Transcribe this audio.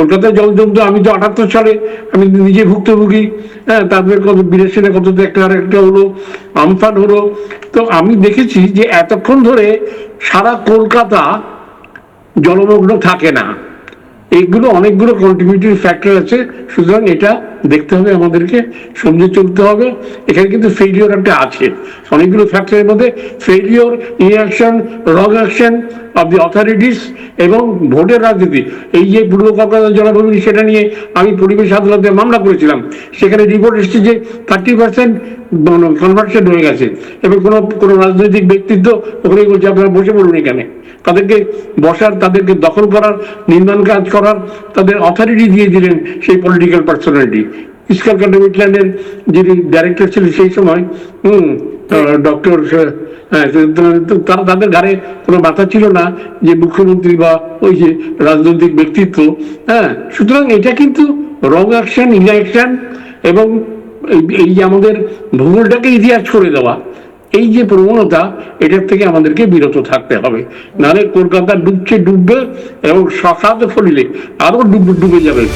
কলকাতায় জল জমতো আমি তো আটাত্তর সালে, আমি নিজে ভুক্তভোগী হ্যাঁ তারপরে কত বিরাশি কত একটা আর একটা হলো, আমফান হলো। তো আমি দেখেছি যে এতক্ষণ ধরে সারা কলকাতা জলমগ্ন থাকে না। এইগুলো অনেকগুলো কন্ট্রিবিউটিভ ফ্যাক্টর আছে, সুতরাং এটা দেখতে হবে, আমাদেরকে সমঝে চলতে হবে। এখানে কিন্তু ফেলিওর একটা আছে। অনেকগুলো ফ্যাক্টরের মধ্যে failure inaction wrong action of the authorities এবং ভোটের রাজনীতি। এই যে পূর্ব কলকাতা জলাভূমি সেটা নিয়ে আমি পরিবেশ আদালতে মামলা করেছিলাম, সেখানে রিপোর্ট এসেছে যে থার্টি পার্সেন্ট কনভার্সন হয়ে গেছে এবং কোনো কোনো রাজনৈতিক ব্যক্তিত্ব ওখানে বলছে, আপনারা বসে পড়ুন এখানে। তাদেরকে বসার, তাদেরকে দখল করার, নির্মাণ কাজ করার, তাদের অথরিটি দিয়ে দিলেন সেই পলিটিক্যাল পার্সোনালিটি ইস্কার কান্ডমিটল্যান্ডের যিনি ডাইরেক্টর সেই সময়, হুম ডক্টর তারা তাদের কোনো মাথা ছিল না যে মুখ্যমন্ত্রী বা ওই যে রাজনৈতিক ব্যক্তিত্ব হ্যাঁ সুতরাং এটা কিন্তু রং অ্যাকশন ইনঅ্যাকশন এবং এই- এই যে আমাদের ভূগোলটাকে ইতিহাস করে দেওয়া, এই যে প্রবণতা, এটার থেকে আমাদেরকে বিরত থাকতে হবে। নাহলে কলকাতা ডুবছে, ডুববে, এবং শশাতে ফলিলে আরও ডুব ডুবে যাবে।